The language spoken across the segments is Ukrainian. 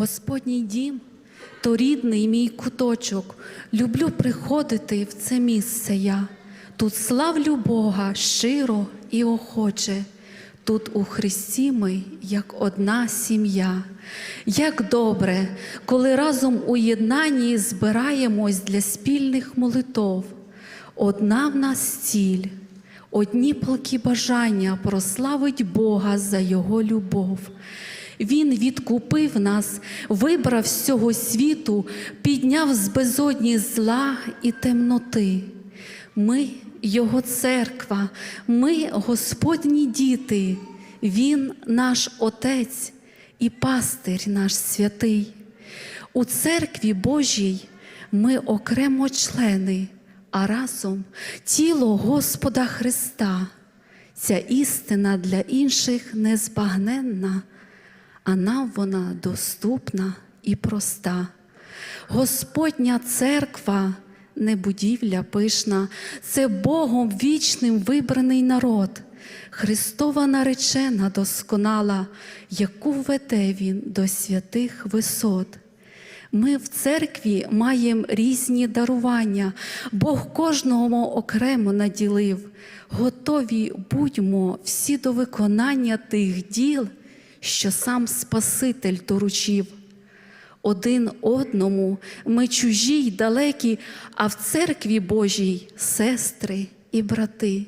Господній дім то рідний мій куточок. Люблю приходити в це місце я. Тут славлю Бога щиро і охоче. Тут у Христі ми, як одна сім'я. Як добре, коли разом у єднанні збираємось для спільних молитов. Одна в нас ціль, одні палкі бажання прославить Бога за Його любов. Він відкупив нас, вибрав з цього світу, підняв з безодні зла і темноти. Ми Його церква, ми Господні діти, Він наш Отець і пастир наш святий. У церкві Божій ми окремо члени, а разом тіло Господа Христа. Ця істина для інших незбагненна, а нам вона доступна і проста. Господня церква не будівля пишна, це Богом вічним вибраний народ, Христова наречена досконала, яку веде Він до святих висот. Ми в церкві маємо різні дарування, Бог кожного окремо наділив. Готові будьмо всі до виконання тих діл, що сам Спаситель доручив. Один одному ми чужі й далекі, а в церкві Божій сестри і брати.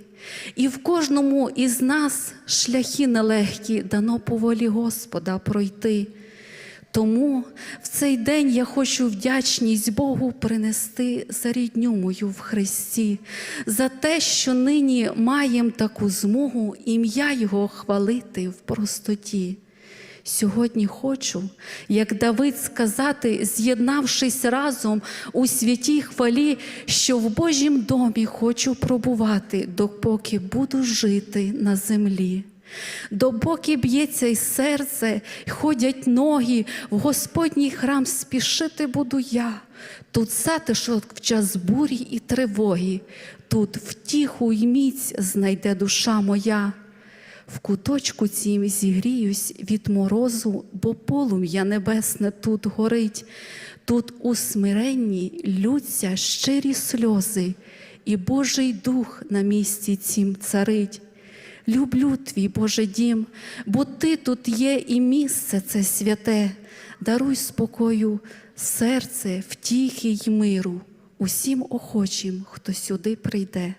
І в кожному із нас шляхи нелегкі дано по волі Господа пройти. Тому в цей день я хочу вдячність Богу принести за рідню мою в Христі, за те, що нині маємо таку змогу ім'я Його хвалити в простоті. Сьогодні хочу, як Давид сказати, з'єднавшись разом у святій хвалі, що в Божім домі хочу пробувати, допоки буду жити на землі. Допоки б'ється й серце, ходять ноги, в Господній храм спішити буду я. Тут затишок в час бурі і тривоги, тут втіху й міць знайде душа моя. В куточку цім зігріюсь від морозу, бо полум'я небесне тут горить, тут у смиренні лються щирі сльози, і Божий дух на місці цім царить. Люблю твій Боже дім, бо ти тут є і місце це святе. Даруй спокою, серце, втіхи й миру усім охочим, хто сюди прийде.